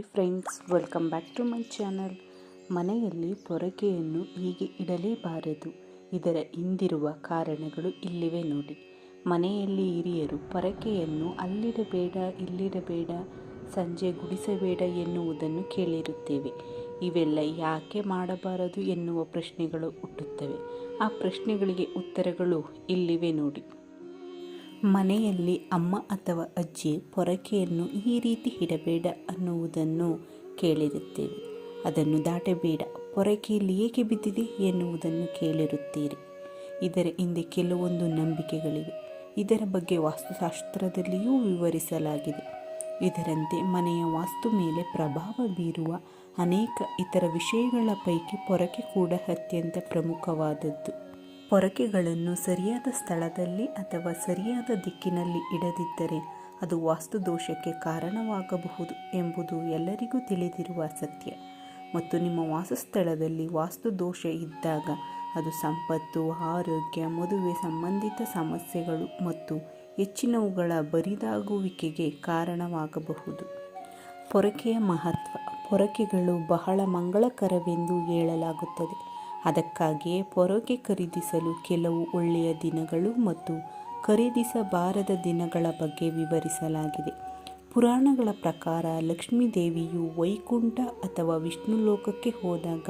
Hi friends, welcome back to my channel. ಮನೆಯಲ್ಲಿ ಪೊರಕೆಯನ್ನು ಹೀಗೆ ಇಡಲೇಬಾರದು. ಇದರ ಹಿಂದಿರುವ ಕಾರಣಗಳು ಇಲ್ಲಿವೆ ನೋಡಿ. ಮನೆಯಲ್ಲಿ ಹಿರಿಯರು ಪೊರಕೆಯನ್ನು ಅಲ್ಲಿಡಬೇಡ, ಇಲ್ಲಿಡಬೇಡ, ಸಂಜೆ ಗುಡಿಸಬೇಡ ಎನ್ನುವುದನ್ನು ಕೇಳಿರುತ್ತೇವೆ. ಇವೆಲ್ಲ ಯಾಕೆ ಮಾಡಬಾರದು ಎನ್ನುವ ಪ್ರಶ್ನೆಗಳು ಹುಟ್ಟುತ್ತವೆ. ಆ ಪ್ರಶ್ನೆಗಳಿಗೆ ಉತ್ತರಗಳು ಇಲ್ಲಿವೆ ನೋಡಿ. ಮನೆಯಲ್ಲಿ ಅಮ್ಮ ಅಥವಾ ಅಜ್ಜಿ ಪೊರಕೆಯನ್ನು ಈ ರೀತಿ ಇಡಬೇಡ ಅನ್ನುವುದನ್ನು ಕೇಳಿರುತ್ತೇವೆ. ಅದನ್ನು ದಾಟಬೇಡ, ಪೊರಕೆಯಲ್ಲಿ ಏಕೆ ಬಿದ್ದಿದೆ ಎನ್ನುವುದನ್ನು ಕೇಳಿರುತ್ತೀರಿ. ಇದರ ಹಿಂದೆ ಕೆಲವೊಂದು ನಂಬಿಕೆಗಳಿವೆ. ಇದರ ಬಗ್ಗೆ ವಾಸ್ತುಶಾಸ್ತ್ರದಲ್ಲಿಯೂ ವಿವರಿಸಲಾಗಿದೆ. ಇದರಂತೆ ಮನೆಯ ವಾಸ್ತು ಮೇಲೆ ಪ್ರಭಾವ ಬೀರುವ ಅನೇಕ ಇತರ ವಿಷಯಗಳ ಪೈಕಿ ಪೊರಕೆ ಕೂಡ ಅತ್ಯಂತ ಪ್ರಮುಖವಾದದ್ದು. ಪೊರಕೆಗಳನ್ನು ಸರಿಯಾದ ಸ್ಥಳದಲ್ಲಿ ಅಥವಾ ಸರಿಯಾದ ದಿಕ್ಕಿನಲ್ಲಿ ಇಡದಿದ್ದರೆ ಅದು ವಾಸ್ತುದೋಷಕ್ಕೆ ಕಾರಣವಾಗಬಹುದು ಎಂಬುದು ಎಲ್ಲರಿಗೂ ತಿಳಿದಿರುವ ಸತ್ಯ. ಮತ್ತು ನಿಮ್ಮ ವಾಸಸ್ಥಳದಲ್ಲಿ ವಾಸ್ತುದೋಷ ಇದ್ದಾಗ ಅದು ಸಂಪತ್ತು, ಆರೋಗ್ಯ, ಮದುವೆ ಸಂಬಂಧಿತ ಸಮಸ್ಯೆಗಳು ಮತ್ತು ಹೆಚ್ಚಿನವುಗಳ ಬರಿದಾಗುವಿಕೆಗೆ ಕಾರಣವಾಗಬಹುದು. ಪೊರಕೆಯ ಮಹತ್ವ, ಪೊರಕೆಗಳು ಬಹಳ ಮಂಗಳಕರವೆಂದು ಹೇಳಲಾಗುತ್ತದೆ. ಅದಕ್ಕಾಗಿಯೇ ಪೊರಕೆ ಖರೀದಿಸಲು ಕೆಲವು ಒಳ್ಳೆಯ ದಿನಗಳು ಮತ್ತು ಖರೀದಿಸಬಾರದ ದಿನಗಳ ಬಗ್ಗೆ ವಿವರಿಸಲಾಗಿದೆ. ಪುರಾಣಗಳ ಪ್ರಕಾರ ಲಕ್ಷ್ಮೀ ದೇವಿಯು ವೈಕುಂಠ ಅಥವಾ ವಿಷ್ಣು ಲೋಕಕ್ಕೆ ಹೋದಾಗ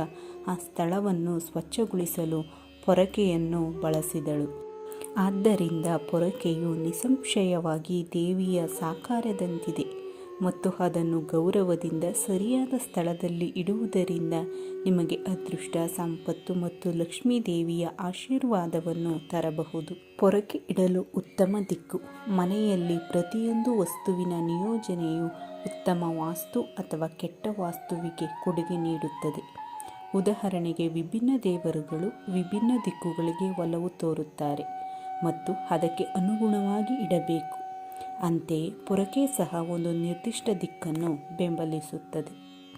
ಆ ಸ್ಥಳವನ್ನು ಸ್ವಚ್ಛಗೊಳಿಸಲು ಪೊರಕೆಯನ್ನು ಬಳಸಿದಳು. ಆದ್ದರಿಂದ ಪೊರಕೆಯು ನಿಸ್ಸಂಶಯವಾಗಿ ದೇವಿಯ ಸಾಕಾರದಂತಿದೆ. ಮತ್ತು ಅದನ್ನು ಗೌರವದಿಂದ ಸರಿಯಾದ ಸ್ಥಳದಲ್ಲಿ ಇಡುವುದರಿಂದ ನಿಮಗೆ ಅದೃಷ್ಟ, ಸಂಪತ್ತು ಮತ್ತು ಲಕ್ಷ್ಮೀ ದೇವಿಯ ಆಶೀರ್ವಾದವನ್ನು ತರಬಹುದು. ಪೊರಕೆ ಇಡಲು ಉತ್ತಮ ದಿಕ್ಕು. ಮನೆಯಲ್ಲಿ ಪ್ರತಿಯೊಂದು ವಸ್ತುವಿನ ನಿಯೋಜನೆಯು ಉತ್ತಮ ವಾಸ್ತು ಅಥವಾ ಕೆಟ್ಟ ವಾಸ್ತುವಿಗೆ ಕೊಡುಗೆ ನೀಡುತ್ತದೆ. ಉದಾಹರಣೆಗೆ, ವಿಭಿನ್ನ ದೇವರುಗಳು ವಿಭಿನ್ನ ದಿಕ್ಕುಗಳಿಗೆ ಒಲವು ತೋರುತ್ತಾರೆ ಮತ್ತು ಅದಕ್ಕೆ ಅನುಗುಣವಾಗಿ ಇಡಬೇಕು. ಅಂತೆಯೇ ಪೊರಕೆ ಸಹ ಒಂದು ನಿರ್ದಿಷ್ಟ ದಿಕ್ಕನ್ನು ಬೆಂಬಲಿಸುತ್ತದೆ.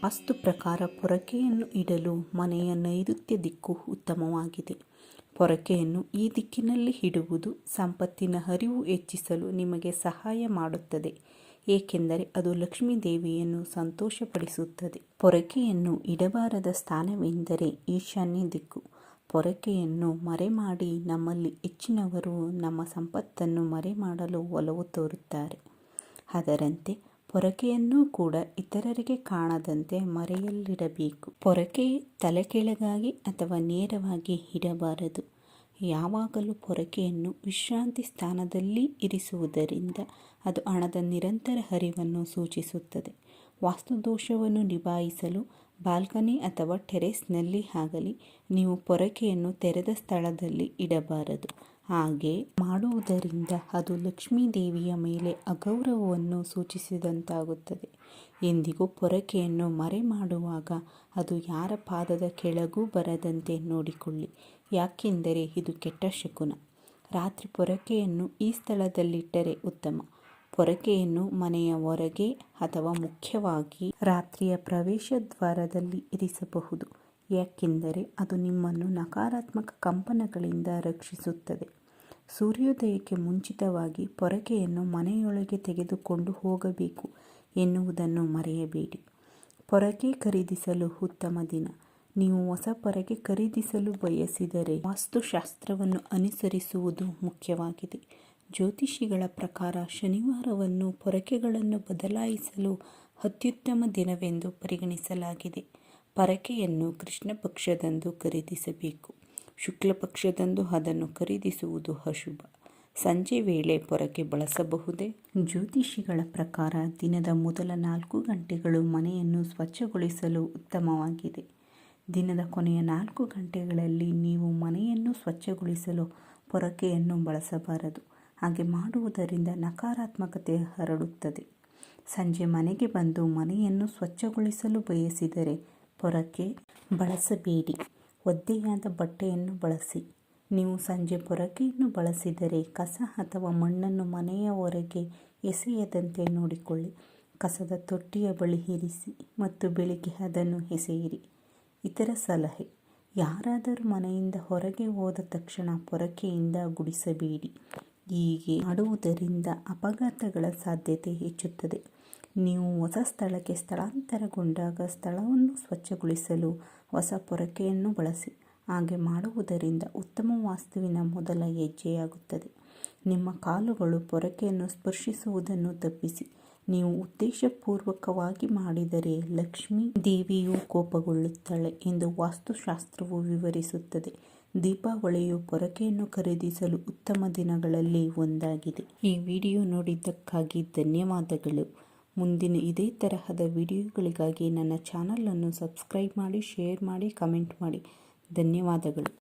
ವಾಸ್ತು ಪ್ರಕಾರ ಪೊರಕೆಯನ್ನು ಇಡಲು ಮನೆಯ ನೈಋತ್ಯ ದಿಕ್ಕು ಉತ್ತಮವಾಗಿದೆ. ಪೊರಕೆಯನ್ನು ಈ ದಿಕ್ಕಿನಲ್ಲಿ ಇಡುವುದು ಸಂಪತ್ತಿನ ಹರಿವು ಹೆಚ್ಚಿಸಲು ನಿಮಗೆ ಸಹಾಯ ಮಾಡುತ್ತದೆ, ಏಕೆಂದರೆ ಅದು ಲಕ್ಷ್ಮೀ ದೇವಿಯನ್ನು ಸಂತೋಷಪಡಿಸುತ್ತದೆ. ಪೊರಕೆಯನ್ನು ಇಡಬಾರದ ಸ್ಥಾನವೆಂದರೆ ಈಶಾನ್ಯ ದಿಕ್ಕು. ಪೊರಕೆಯನ್ನು ಮರೆಮಾಡಿ ನಮ್ಮಲ್ಲಿ ಹೆಚ್ಚಿನವರು ನಮ್ಮ ಸಂಪತ್ತನ್ನು ಮರೆಮಾಡಲು ಒಲವು ತೋರುತ್ತಾರೆ. ಅದರಂತೆ ಪೊರಕೆಯನ್ನೂ ಕೂಡ ಇತರರಿಗೆ ಕಾಣದಂತೆ ಮರೆಯಲ್ಲಿಡಬೇಕು ಪೊರಕೆ ತಲೆಕೆಳಗಾಗಿ ಅಥವಾ ನೇರವಾಗಿ ಇಡಬಾರದು ಯಾವಾಗಲೂ ಪೊರಕೆಯನ್ನು ವಿಶ್ರಾಂತಿ ಸ್ಥಾನದಲ್ಲಿ ಇರಿಸುವುದರಿಂದ ಅದು ಹಣದ ನಿರಂತರ ಹರಿವನ್ನು ಸೂಚಿಸುತ್ತದೆ. ವಾಸ್ತುದೋಷವನ್ನು ನಿಭಾಯಿಸಲು ಬಾಲ್ಕನಿ ಅಥವಾ ಟೆರೆಸ್ನಲ್ಲಿ ಆಗಲಿ ನೀವು ಪೊರಕೆಯನ್ನು ತೆರೆದ ಸ್ಥಳದಲ್ಲಿ ಇಡಬಾರದು. ಹಾಗೆ ಮಾಡುವುದರಿಂದ ಅದು ಲಕ್ಷ್ಮೀ ದೇವಿಯ ಮೇಲೆ ಅಗೌರವವನ್ನು ಸೂಚಿಸಿದಂತಾಗುತ್ತದೆ. ಎಂದಿಗೂ ಪೊರಕೆಯನ್ನು ಮರೆ ಮಾಡುವಾಗ ಅದು ಯಾರ ಪಾದದ ಕೆಳಗೂ ಬರದಂತೆ ನೋಡಿಕೊಳ್ಳಿ. ಯಾಕೆಂದರೆ ಇದು ಕೆಟ್ಟ ಶಕುನ. ರಾತ್ರಿ ಪೊರಕೆಯನ್ನು ಈ ಸ್ಥಳದಲ್ಲಿಟ್ಟರೆ ಉತ್ತಮ. ಪೊರಕೆಯನ್ನು ಮನೆಯ ಹೊರಗೆ ಅಥವಾ ಮುಖ್ಯವಾಗಿ ರಾತ್ರಿಯ ಪ್ರವೇಶ ದ್ವಾರದಲ್ಲಿ ಇರಿಸಬಹುದು. ಯಾಕೆಂದರೆ ಅದು ನಿಮ್ಮನ್ನು ನಕಾರಾತ್ಮಕ ಕಂಪನಗಳಿಂದ ರಕ್ಷಿಸುತ್ತದೆ. ಸೂರ್ಯೋದಯಕ್ಕೆ ಮುಂಚಿತವಾಗಿ ಪೊರಕೆಯನ್ನು ಮನೆಯೊಳಗೆ ತೆಗೆದುಕೊಂಡು ಹೋಗಬೇಕು ಎನ್ನುವುದನ್ನು ಮರೆಯಬೇಡಿ. ಪೊರಕೆ ಖರೀದಿಸಲು ಉತ್ತಮ ದಿನ. ನೀವು ಹೊಸ ಪೊರಕೆ ಖರೀದಿಸಲು ಬಯಸಿದರೆ ವಾಸ್ತುಶಾಸ್ತ್ರವನ್ನು ಅನುಸರಿಸುವುದು ಮುಖ್ಯವಾಗಿದೆ. ಜ್ಯೋತಿಷಿಗಳ ಪ್ರಕಾರ ಶನಿವಾರವನ್ನು ಪೊರಕೆಗಳನ್ನು ಬದಲಾಯಿಸಲು ಅತ್ಯುತ್ತಮ ದಿನವೆಂದು ಪರಿಗಣಿಸಲಾಗಿದೆ. ಪರಕೆಯನ್ನು ಕೃಷ್ಣ ಪಕ್ಷದಂದು ಖರೀದಿಸಬೇಕು. ಶುಕ್ಲ ಪಕ್ಷದಂದು ಅದನ್ನು ಖರೀದಿಸುವುದು ಅಶುಭ. ಸಂಜೆ ವೇಳೆ ಪೊರಕೆ ಬಳಸಬಹುದೇ? ಜ್ಯೋತಿಷಿಗಳ ಪ್ರಕಾರ ದಿನದ ಮೊದಲ ನಾಲ್ಕು ಗಂಟೆಗಳು ಮನೆಯನ್ನು ಸ್ವಚ್ಛಗೊಳಿಸಲು ಉತ್ತಮವಾಗಿದೆ. ದಿನದ ಕೊನೆಯ ನಾಲ್ಕು ಗಂಟೆಗಳಲ್ಲಿ ನೀವು ಮನೆಯನ್ನು ಸ್ವಚ್ಛಗೊಳಿಸಲು ಪೊರಕೆಯನ್ನು ಬಳಸಬಾರದು. ಹಾಗೆ ಮಾಡುವುದರಿಂದ ನಕಾರಾತ್ಮಕತೆ ಹರಡುತ್ತದೆ. ಸಂಜೆ ಮನೆಗೆ ಬಂದು ಮನೆಯನ್ನು ಸ್ವಚ್ಛಗೊಳಿಸಲು ಬಯಸಿದರೆ ಪೊರಕೆ ಬಳಸಬೇಡಿ. ಒದ್ದೆಯಾದ ಬಟ್ಟೆಯನ್ನು ಬಳಸಿ. ನೀವು ಸಂಜೆ ಪೊರಕೆಯನ್ನು ಬಳಸಿದರೆ ಕಸ ಅಥವಾ ಮಣ್ಣನ್ನು ಮನೆಯ ಹೊರಗೆ ಎಸೆಯದಂತೆ ನೋಡಿಕೊಳ್ಳಿ. ಕಸದ ತೊಟ್ಟಿಯ ಬಳಿ ಇರಿಸಿ ಮತ್ತು ಬೆಳಿಗ್ಗೆ ಅದನ್ನು ಎಸೆಯಿರಿ. ಇತರ ಸಲಹೆ, ಯಾರಾದರೂ ಮನೆಯಿಂದ ಹೊರಗೆ ಹೋದ ತಕ್ಷಣ ಪೊರಕೆಯಿಂದ ಗುಡಿಸಬೇಡಿ. ಹೀಗೆ ಮಾಡುವುದರಿಂದ ಅಪಘಾತಗಳ ಸಾಧ್ಯತೆ ಹೆಚ್ಚುತ್ತದೆ. ನೀವು ಹೊಸ ಸ್ಥಳಕ್ಕೆ ಸ್ಥಳಾಂತರಗೊಂಡಾಗ ಸ್ಥಳವನ್ನು ಸ್ವಚ್ಛಗೊಳಿಸಲು ಹೊಸ ಪೊರಕೆಯನ್ನು ಬಳಸಿ, ಹಾಗೆ ಮಾಡುವುದರಿಂದ ಉತ್ತಮ ವಾಸ್ತುವಿನ ಮೊದಲ ಹೆಜ್ಜೆಯಾಗುತ್ತದೆ. ನಿಮ್ಮ ಕಾಲುಗಳು ಪೊರಕೆಯನ್ನು ಸ್ಪರ್ಶಿಸುವುದನ್ನು ತಪ್ಪಿಸಿ, ನೀವು ಉದ್ದೇಶಪೂರ್ವಕವಾಗಿ ಮಾಡಿದರೆ ಲಕ್ಷ್ಮೀ ದೇವಿಯು ಕೋಪಗೊಳ್ಳುತ್ತಾಳೆ ಎಂದು ವಾಸ್ತುಶಾಸ್ತ್ರವು ವಿವರಿಸುತ್ತದೆ. ದೀಪಾವಳಿಯು ಪೊರಕೆಯನ್ನು ಖರೀದಿಸಲು ಉತ್ತಮ ದಿನಗಳಲ್ಲಿ ಒಂದಾಗಿದೆ. ಈ ವಿಡಿಯೋ ನೋಡಿದ್ದಕ್ಕಾಗಿ ಧನ್ಯವಾದಗಳು. ಮುಂದಿನ ಇದೇ ತರಹದ ವಿಡಿಯೋಗಳಿಗಾಗಿ ನನ್ನ ಚಾನಲನ್ನು ಸಬ್ಸ್ಕ್ರೈಬ್ ಮಾಡಿ, ಶೇರ್ ಮಾಡಿ, ಕಮೆಂಟ್ ಮಾಡಿ. ಧನ್ಯವಾದಗಳು.